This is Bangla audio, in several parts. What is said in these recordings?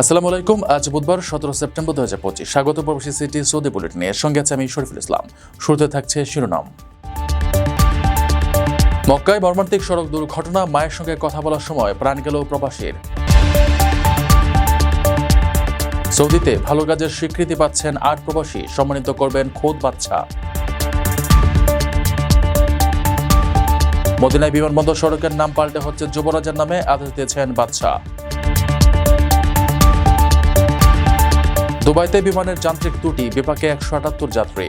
আসসালামু আলাইকুম, আজ বুধবার সতেরো সেপ্টেম্বর দু হাজার পঁচিশ। স্বাগত প্রবাসী সিটি সৌদি বুলেটিনে এর সঙ্গে আছে আমি শরীফুল ইসলাম। শুরুতে থাকছে শিরোনাম। মক্কায় মর্মান্তিক সড়ক দুর্ঘটনা, মায়ের সঙ্গে কথা বলার সময় প্রাণ গেল প্রবাসীর। সৌদিতে ভালো কাজের স্বীকৃতি পাচ্ছেন আট প্রবাসী। সম্মানিত করবেন খোদ বাচ্চা মদিনায় বিমানবন্দর সড়কের নাম পাল্টে হচ্ছে যুবরাজের নামে, আদেশ দিয়েছেন বাদশা দুবাইতে বিমানের যান্ত্রিক ত্রুটি বিপাকে একশো আটাত্তর যাত্রী।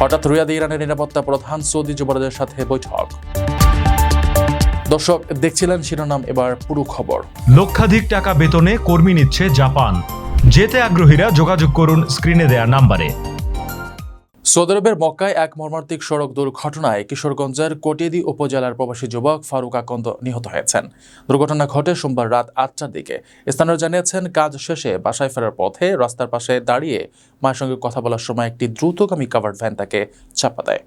হঠাৎ রিয়াদে ইরানের নিরাপত্তা প্রধান সৌদি যুবরাজের সাথে বৈঠক। দর্শক, দেখছিলেন শিরোনাম, এবার পুরো খবর। লক্ষাধিক টাকা বেতনে কর্মী নিচ্ছে জাপান। যেতে আগ্রহীরা যোগাযোগ করুন স্ক্রিনে দেয়া নাম্বারে। সৌদি আরবের মক্কায় এক মর্মান্তিক সড়ক দুর্ঘটনায় কিশোরগঞ্জের কটিয়াদি উপজেলার প্রবাসী যুবক ফারুক আকন্দ নিহত হয়েছেন। দুর্ঘটনা ঘটে সোমবার রাত আটটার দিকে। স্থানীয় জানিয়েছেন, কাজ শেষে বাসায় ফেরার পথে রাস্তার পাশে দাঁড়িয়ে মায়ের সঙ্গে কথা বলার সময় একটি দ্রুতগামী কাভার্ড ভ্যান তাকে চাপা দেয়।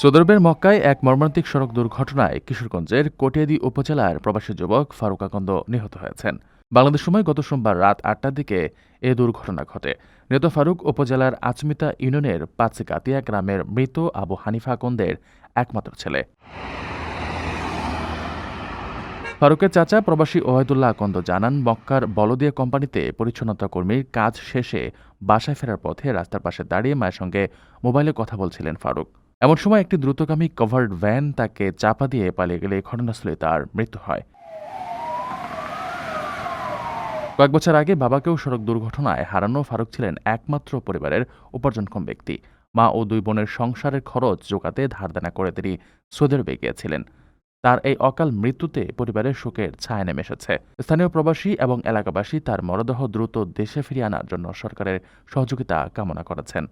সৌদি আরবের মক্কায় এক মর্মান্তিক সড়ক দুর্ঘটনায় কিশোরগঞ্জের কটিয়াদি উপজেলার প্রবাসী যুবক ফারুক আকন্দ নিহত হয়েছেন। বাংলাদেশ সময় গত সোমবার রাত আটটার দিকে এ দুর্ঘটনা ঘটে। নিহত ফারুক উপজেলার আচমিতা ইউনিয়নের পাঁচকাতিয়া গ্রামের মৃত আবু হানিফা আকন্দের একমাত্র ছেলে। ফারুকের চাচা প্রবাসী ওয়াহিদুল্লাহ আকন্দ জানান, মক্কার বলদিয়া কোম্পানিতে পরিচ্ছন্নতা কর্মীর কাজ শেষে বাসায় ফেরার পথে রাস্তার পাশে দাঁড়িয়ে মায়ের সঙ্গে মোবাইলে কথা বলছিলেন ফারুক। এমন সময় একটি দ্রুতগামী কভার্ড ভ্যান তাকে চাপা দিয়ে পালিয়ে গেলে ঘটনাস্থলে তার মৃত্যু হয়। কয়েক বছর আগে বাবাকেও সড়ক দুর্ঘটনায় হারানো ফারুক ছিলেন একমাত্র পরিবারের উপার্জনক্ষম ব্যক্তি। মা ও দুই বোনের সংসারের খরচ জোগাতে ধারদানা করে তিনি সৌদি আরবে গিয়েছিলেন। তার এই অকাল মৃত্যুতে পরিবারের শোকের ছায়া নেমে এসেছে। স্থানীয় প্রবাসী এবং এলাকাবাসী তার মরদেহ দ্রুত দেশে ফিরিয়ে আনার জন্য সরকারের সহযোগিতা কামনা করেছেন।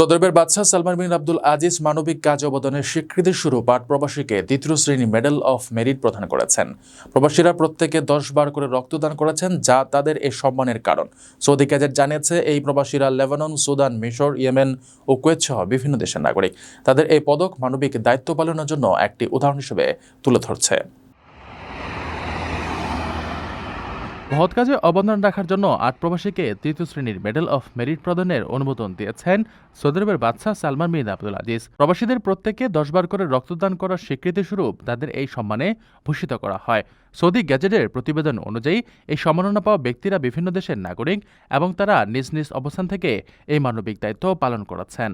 সদরবের বাদশাহ সালমান বিন আব্দুল আজিজ মানবিক কাজ অবদানের স্বীকৃতি স্বরূপ আট প্রবাসীকে দ্বিতীয় শ্রেণি মেডেল অফ মেরিট প্রদান করেছেন। প্রবাসীরা প্রত্যেকে দশ বার করে রক্তদান করেছেন, যা তাদের এই সম্মানের কারণ। সৌদি গ্যাজেট জানিয়েছে, এই প্রবাসীরা লেবানন, সুদান, মিশর, ইয়েমেন ও কুয়েত সহ বিভিন্ন দেশের নাগরিক। তাদের এই পদক মানবিক দায়িত্ব পালনের জন্য একটি উদাহরণ হিসেবে তুলে ধরছে। মহৎ কাজে অবদান রাখার জন্য আট প্রবাসীকে তৃতীয় শ্রেণির মেডেল অফ মেরিট প্রদানের অনুমোদন দিয়েছেন সৌদি আরবের বাদশাহ সালমান বিন আব্দুল আজিজ। প্রবাসীদের প্রত্যেকে দশবার করে রক্তদান করার স্বীকৃতি স্বরূপ তাদের এই সম্মানে ভূষিত করা হয়। সৌদি গ্যাজেটের প্রতিবেদন অনুযায়ী, এই সম্মাননা পাওয়া ব্যক্তিরা বিভিন্ন দেশের নাগরিক এবং তারা নিজ নিজ অবস্থান থেকে এই মানবিক দায়িত্ব পালন করাচ্ছেন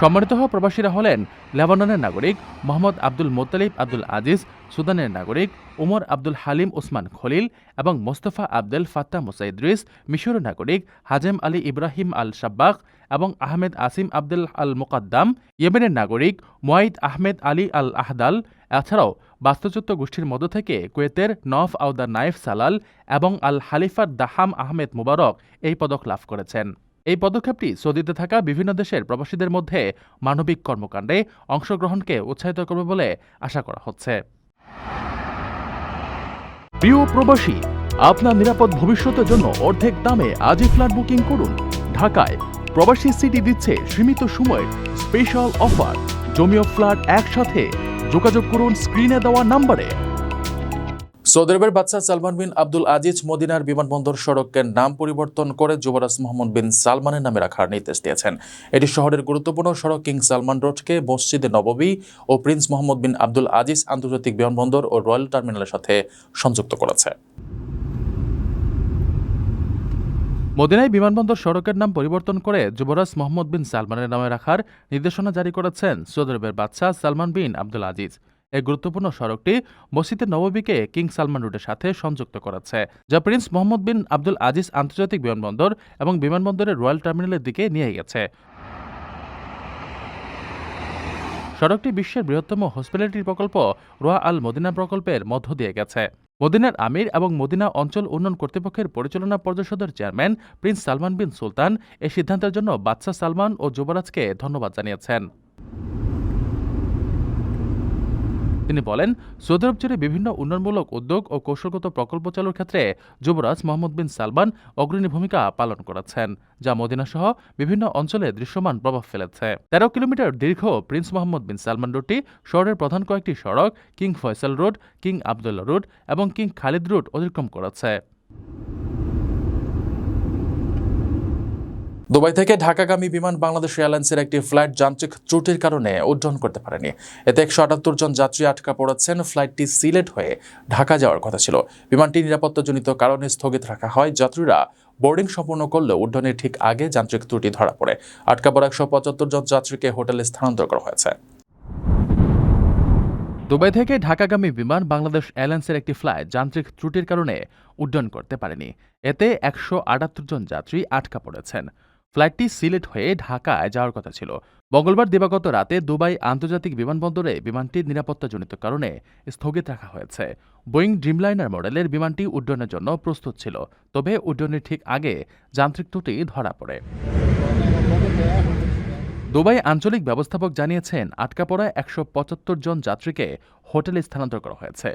সম্মানিত হওয়া প্রবাসীরা হলেন লেবাননের নাগরিক মোহাম্মদ আব্দুল মোত্তালিব আব্দুল আজিজ, সুদানের নাগরিক উমর আব্দুল হালিম ওসমান খলিল এবং মোস্তফা আব্দুল ফাত্তা মুসাইদ্রিস মিশরের নাগরিক Hazem Ali Ibrahim Al Shabbak এবং আহমেদ আসিম আব্দুল আল মোকাদ্দাম, ইয়েমেনের নাগরিক মোয়াইদ আহমেদ আলী আল আহদাল, এছাড়াও বাস্তুচ্যুত গোষ্ঠীর মধ্য থেকে কুয়েতের নফ আউদা নাইফ সালাল এবং আল হালিফার দাহাম আহমেদ মুবারক এই পদক লাভ করেছেন। এই পদক্ষেপটি সৌদিতে থাকা বিভিন্ন দেশের প্রবাসীদের মধ্যে মানবিক কর্মকাণ্ডে অংশগ্রহণকে উৎসাহিত করবে বলে আশা করা হচ্ছে। প্রিয় প্রবাসী, আপনার নিরাপদ ভবিষ্যতের জন্য অর্ধেক দামে আজই ফ্ল্যাট বুকিং করুন। ঢাকায় প্রবাসী সিটি দিচ্ছে সীমিত সময়ের স্পেশাল অফার। জমিও ফ্ল্যাট একসাথে। যোগাযোগ করুন স্ক্রিনে দেওয়া নম্বরে। সৌদি আরবের বাদশাহ সালমান বিন আব্দুল আজিজ মদিনার বিমানবন্দর সড়কের নাম পরিবর্তন করে যুবরাজ মোহাম্মদ বিন সালমানের নামে রাখার নির্দেশ দিয়েছেন। এটি শহরের গুরুত্বপূর্ণ সড়ক কিং সালমান রোডকে, মসজিদে নববী ও prince Mohammed bin Abdul Aziz আন্তর্জাতিক বিমানবন্দর ও রয়্যাল টার্মিনালের সাথে সংযুক্ত করেছে। মদিনায় বিমানবন্দর সড়কের নাম পরিবর্তন করে যুবরাজ মোহাম্মদ বিন সালমানের নামে রাখার নির্দেশনা জারি করেছেন সৌদি আরবের বাদশাহ সালমান বিন আব্দুল আজিজ। এই গুরুত্বপূর্ণ সড়কটি মসজিদে নববীকে কিং সালমান রোডের সাথে সংযুক্ত করেছে, যা prince Mohammed bin Abdul Aziz আন্তর্জাতিক বিমানবন্দর এবং বিমানবন্দরের রয়্যাল টার্মিনালের দিকে নিয়ে গেছে। সড়কটি বিশ্বের বৃহত্তম হসপিটালিটি প্রকল্প রোয়া আল মদিনা প্রকল্পের মধ্য দিয়ে গেছে। মদিনার আমির এবং মদিনা অঞ্চল উন্নয়ন কর্তৃপক্ষের পরিচালনা পর্ষদের chairman prince Salman bin Sultan এই সিদ্ধান্তের জন্য বাদশাহ সালমান ও যুবরাজকে ধন্যবাদ জানিয়েছেন। তিনি বলেন সৌদি আরব জুড়ে বিভিন্ন উন্নয়নমূলক উদ্যোগ ও কৌশলগত প্রকল্প চালুর ক্ষেত্রে যুবরাজ মোহাম্মদ বিন সালমান অগ্রণী ভূমিকা পালন করেছেন, যা মদিনা সহ বিভিন্ন অঞ্চলে দৃশ্যমান প্রভাব ফেলেছে। তেরো কিলোমিটার দীর্ঘ প্রিন্স মোহাম্মদ বিন সালমান রোডটি শহরের প্রধান কয়েকটি সড়ক King Faisal Road King Abdullah Road এবং কিং খালিদ রোড অতিক্রম করেছে। দুবাই থেকে ঢাকাগামী বিমান বাংলাদেশ এয়ারলাইন্সের একটি ফ্লাইট যান্ত্রিক ত্রুটির কারণে উড্ডয়ন করতে পারেনি। এতে একশো আটাত্তর জন যাত্রী আটকা পড়েছেন। ফ্লাইটটি সিলেট হয়ে ঢাকা যাওয়ার কথা ছিল। বিমানটি নিরাপত্তাজনিত কারণে স্থগিত রাখা হয়। যাত্রীরা বোর্ডিং সম্পূর্ণ করলেও উড্ডয়নের ঠিক আগে যান্ত্রিক ত্রুটি ধরা পড়ে। আটকা পড়া একশো পঁচাত্তর জন যাত্রীকে হোটেলে স্থানান্তর করা হয়েছে। দুবাই থেকে ঢাকাগামী বিমান বাংলাদেশ এয়ারলাইন্সের একটি ফ্লাইট যান্ত্রিক ত্রুটির কারণে উড্ডয়ন করতে পারেনি। এতে একশো আটাত্তর জন যাত্রী আটকা পড়েছেন। ফ্লাইটটি সিলেট হয়ে ঢাকায় যাওয়ার কথা ছিল। মঙ্গলবার দিবাগত রাতে দুবাই আন্তর্জাতিক বিমানবন্দরে বিমানটির নিরাপত্তাজনিত কারণে স্থগিত রাখা হয়েছে। বোয়িং ড্রিমলাইনার মডেলের বিমানটি উড্ডয়নের জন্য প্রস্তুত ছিল, তবে উড্ডয়নের ঠিক আগে যান্ত্রিক ত্রুটি ধরা পড়ে। দুবাই আঞ্চলিক ব্যবস্থাপক জানিয়েছেন আটকা পড়া একশো পঁচাত্তর জন যাত্রীকে হোটেলে স্থানান্তর করা হয়েছে।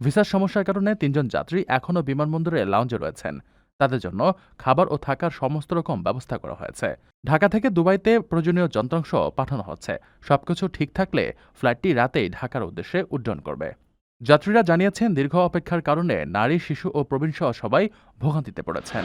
ভিসার সমস্যার কারণে তিনজন যাত্রী এখনও বিমানবন্দরে লাউঞ্জে রয়েছেন। তাদের জন্য খাবার ও থাকার সমস্ত রকম ব্যবস্থা করা হয়েছে। ঢাকা থেকে দুবাইতে প্রয়োজনীয় যন্ত্রাংশ পাঠানো হচ্ছে। সবকিছু ঠিক থাকলে ফ্লাইটটি রাতেই ঢাকার উদ্দেশ্যে উড্ডয়ন করবে। যাত্রীরা জানিয়েছেন, দীর্ঘ অপেক্ষার কারণে নারী, শিশু ও প্রবীণ সহ সবাই ভোগান্তিতে পড়েছেন।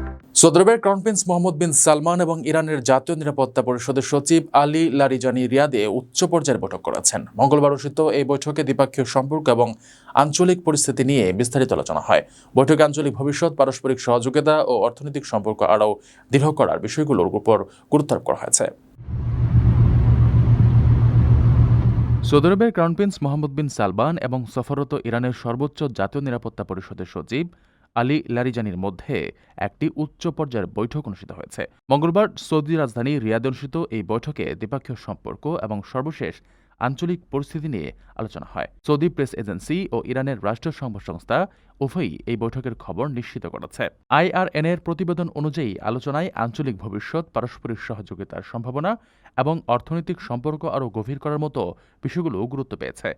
Saudi crown prince Mohammed bin Salman এবং ইরানের জাতীয় নিরাপত্তা পরিষদের সচিব আলী লারিজানি রিয়াদে উচ্চ পর্যায়ের বৈঠক করেছেন। মঙ্গলবার অনুষ্ঠিত এই বৈঠকে দ্বিপাক্ষিক সম্পর্ক এবং আঞ্চলিক পরিস্থিতি নিয়ে বিস্তারিত আলোচনা হয়। বৈঠকে আঞ্চলিক ভবিষ্যৎ, পারস্পরিক সহযোগিতা ও অর্থনৈতিক সম্পর্ক আরও দৃঢ় করার বিষয়গুলোর উপর গুরুত্বারোপ করা হয়েছে। সৌদি আরবের crown prince Mohammed bin Salman এবং সফররত ইরানের সর্বোচ্চ জাতীয় নিরাপত্তা পরিষদের সচিব আলী লারিজানির মধ্যে একটি উচ্চ পর্যায়ের বৈঠক অনুষ্ঠিত হয়েছে। মঙ্গলবার সৌদি রাজধানী রিয়াদে অনুষ্ঠিত এই বৈঠকে দ্বিপাক্ষিক সম্পর্ক এবং সর্বশেষ আঞ্চলিক পরিস্থিতি নিয়ে আলোচনা হয়। সৌদি প্রেস এজেন্সি ও ইরানের রাষ্ট্রীয় সংবাদ সংস্থা উভয়ই এই বৈঠকের খবর নিশ্চিত করেছে। আইআরএন এর প্রতিবেদন অনুযায়ী আলোচনায় আঞ্চলিক ভবিষ্যৎ, পারস্পরিক সহযোগিতার সম্ভাবনা এবং অর্থনৈতিক সম্পর্ক আরও গভীর করার মতো বিষয়গুলো গুরুত্ব পেয়েছে।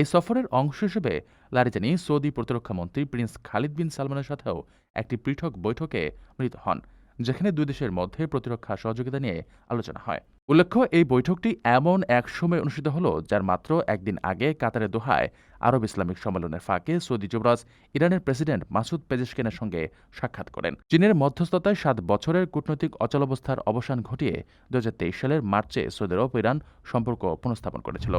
এই সফরের অংশ হিসেবে লারিজানি সৌদি প্রতিরক্ষা মন্ত্রী প্রিন্স খালিদ বিন সালমানের সাথেও একটি পৃথক বৈঠকে মিলিত হন, যেখানে দুই দেশের মধ্যে প্রতিরক্ষা সহযোগিতা নিয়ে আলোচনা হয়। উল্লেখ্য, এই বৈঠকটি এমন এক সময় অনুষ্ঠিত হল, যার মাত্র একদিন আগে কাতারের দোহায় আরব ইসলামিক সম্মেলনের ফাঁকে সৌদি যুবরাজ ইরানের প্রেসিডেন্ট মাসুদ পেজেশকেনের সঙ্গে সাক্ষাৎ করেন। চীনের মধ্যস্থতায় সাত বছরের কূটনৈতিক অচলাবস্থার অবসান ঘটিয়ে দুহাজার তেইশ সালের মার্চে সৌদি আরব ইরান সম্পর্ক পুনঃস্থাপন করেছিল।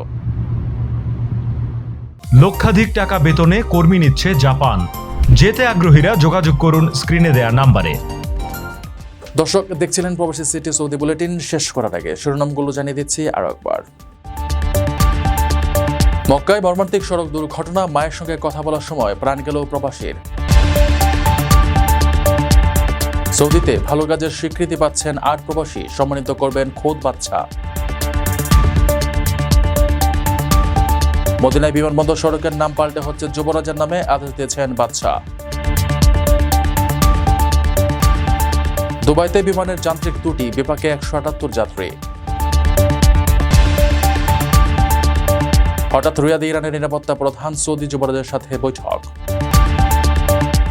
লক্ষাধিক টাকা বেতনে কর্মী নিচ্ছে জাপান। যেতে আগ্রহীরা যোগাযোগ করুন স্ক্রিনে দেয়া নাম্বারে। দর্শক, দেখছিলেন প্রবাসী সিটি সৌদি বুলেটিন। শেষ করার আগে শিরোনামগুলো জানিয়ে দিচ্ছি আরও একবার। মক্কায় মর্মান্তিক সড়ক দুর্ঘটনা, মায়ের সঙ্গে কথা বলার সময় প্রাণ গেল প্রবাসীর। সৌদিতে ভালো কাজের স্বীকৃতি পাচ্ছেন আট প্রবাসী, সম্মানিত করবেন খোদ বাচ্চা মদিনায় বিমানবন্দর সড়কের নাম পাল্টে হচ্ছে যুবরাজের নামে আদেশ দিয়েছেন বাদশাহ। দুবাইতে বিমানের যান্ত্রিক ত্রুটি, বিপাকে একশো আটাত্তর যাত্রী। হঠাৎ রিয়াদ ইরানের নিরাপত্তা প্রধান সৌদি যুবরাজের সাথে বৈঠক।